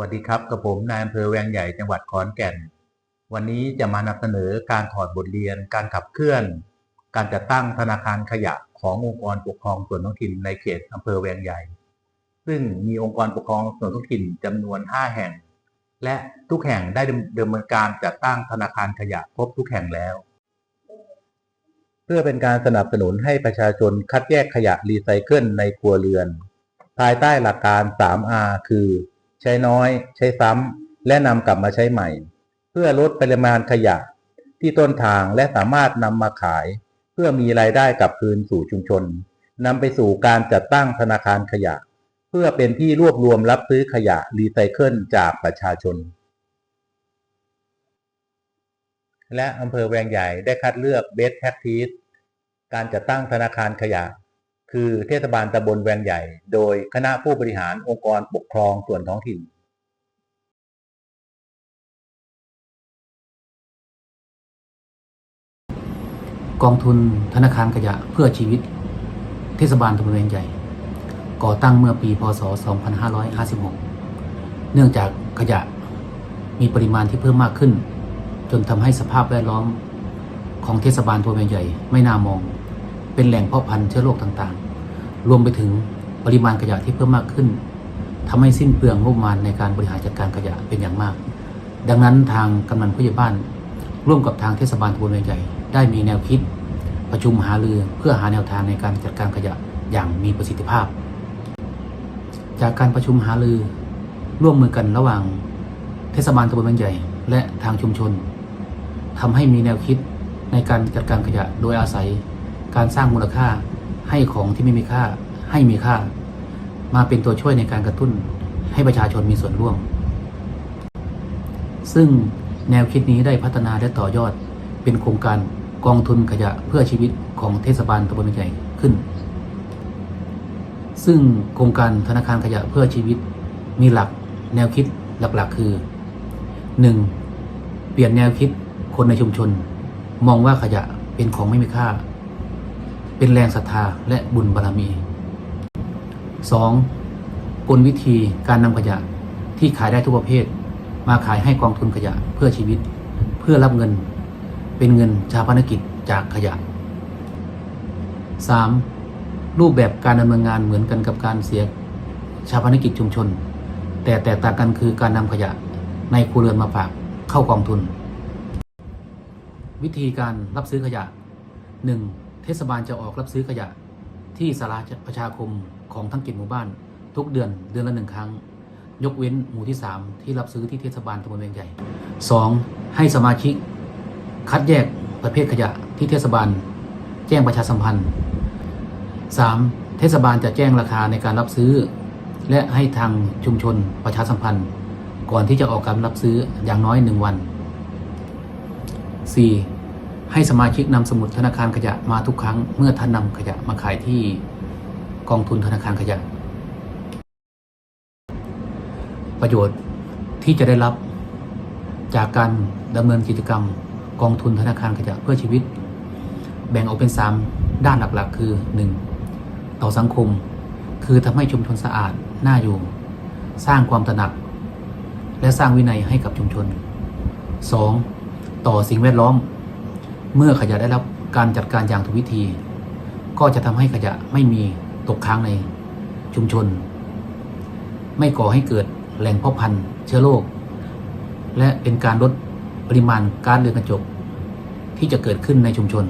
วัสดีครับกับผมนายอำเภอแวงใหญ่จังหวัดขอนแก่น วันนี้จะมานำเสนอการถอดบทเรียน การขับเคลื่อน การจัดตั้งธนาคารขยะขององค์กรปกครองส่วนท้องถิ่นในเขตอำเภอแวงใหญ่ ซึ่งมีองค์กรปกครองส่วนท้องถิ่นจำนวน 5 แห่ง และทุกแห่งได้ดำเนินการจัดตั้งธนาคารขยะครบทุกแห่งแล้ว เพื่อเป็นการสนับสนุนให้ประชาชนคัดแยกขยะรีไซเคิลในครัวเรือน ภายใต้หลักการ 3R คือ ช้น้อย ใช้ซ้ำและนำกลับมาใช้ใหม่ เพื่อลดปริมาณขยะ ที่ต้นทางและสามารถนำมาขาย เพื่อมีรายได้กลับคืนสู่ชุมชนนำไปสู่การจัดตั้งธนาคารขยะ เพื่อเป็นที่รวบรวมรับซื้อขยะรีไซเคิลจากประชาชน และอำเภอแวงใหญ่ได้คัดเลือก Best Practice การจัดตั้งธนาคารขยะ คือเทศบาลตำบลแวงใหญ่ โดยคณะผู้บริหารองค์กรปกครองส่วนท้องถิ่นกองทุนธนาคารขยะเพื่อชีวิต เทศบาลตำบลเวียงใหญ่ ก่อตั้งเมื่อปีพศ 2556 เนื่องจากขยะมีปริมาณที่เพิ่มมากขึ้น จนทำให้สภาพแวดล้อมของเทศบาลตำบลเวียงใหญ่ไม่น่ามอง เป็นแหล่งเพาะพันธุ์เชื้อโรคต่างๆ รวมไปถึงปริมาณขยะที่เพิ่มมากขึ้นทำให้สิ้นเปลืองงบประมาณในการบริหารจัดการขยะเป็นอย่างมาก ดังนั้นทางกำนันผู้ใหญ่บ้าน ร่วมกับทางเทศบาลตำบลเวียงใหญ่ได้มีแนวคิด ประชุมหารือเพื่อหาแนวทางในการจัดการขยะอย่างมีประสิทธิภาพ จากการประชุมหารือร่วมมือกันระหว่าง เทศบาลตำบลเวียงใหญ่ และทางชุมชนทำให้มีแนวคิดในการจัดการขยะโดยอาศัย การสร้างมูลค่าให้ของที่ไม่มีค่าให้มีค่า มาเป็นตัวช่วยในการกระตุ้นให้ประชาชนมีส่วนร่วม ซึ่งแนวคิดนี้ได้พัฒนาและต่อยอดเป็นโครงการกองทุนขยะเพื่อชีวิตของเทศบาลตำบลเวียงใหญ่ขึ้น ซึ่งโครงการธนาคารขยะเพื่อชีวิตมีหลักแนวคิดหลักๆ คือ 1. เปลี่ยนแนวคิดคนในชุมชน มองว่าขยะเป็นของไม่มีค่า เป็นแรงศรัทธาและบุญบารมี 2. กลวิธีการนำขยะที่ขายได้ทุกประเภท มาขายให้กองทุนขยะเพื่อชีวิต เพื่อรับเงิน เป็นเงินชาพนกิจจากขยะ 3. รูปแบบการดำเนินงานเหมือนกันกับการเสียชาพนกิจชุมชน แต่แตกต่างกันคือการนำขยะในครัวเรือนมาฝากเข้ากองทุน วิธีการรับซื้อขยะ 1. เทศบาลจะออกรับซื้อขยะที่สาราประชาคมของทั้งกิจหมู่บ้าน ทุกเดือนเดือนละหนึ่งครั้ง ยกเว้นหมู่ที่ 3 ที่รับซื้อที่เทศบาลตำบลเวียงใหญ่ 2. ให้สมาชิก คัดแยกประเภทขยะที่เทศบาล แจ้งประชาสัมพันธ์ 3. เทศบาลจะแจ้งราคาในการรับซื้อ และให้ทางชุมชนประชาสัมพันธ์ ก่อนที่จะออกการรับซื้ออย่างน้อย 1 วัน 4. ให้สมาชิกนำสมุดธนาคารขยะมาทุกครั้ง เมื่อท่านนำขยะมาขายที่กองทุนธนาคารขยะ ประโยชน์ที่จะได้รับจากการดำเนินกิจกรรมกองทุนธนาคารขยะเพื่อชีวิต แบ่งออกเป็น 3 ด้านหลักๆ คือ 1. ต่อสังคม คือทำให้ชุมชนสะอาดน่าอยู่ สร้างความตระหนัก และสร้างวินัยให้กับชุมชน 2. ต่อสิ่งแวดล้อม เมื่อขยะได้รับการจัดการอย่างถูกวิธี ก็จะทำให้ขยะไม่มีตกค้างในชุมชน ไม่ก่อให้เกิดแหล่งเพาะพันธุ์เชื้อโรคและเป็นการลดปริมาณก๊าซเรือนกระจกที่จะเกิดขึ้นในชุมชน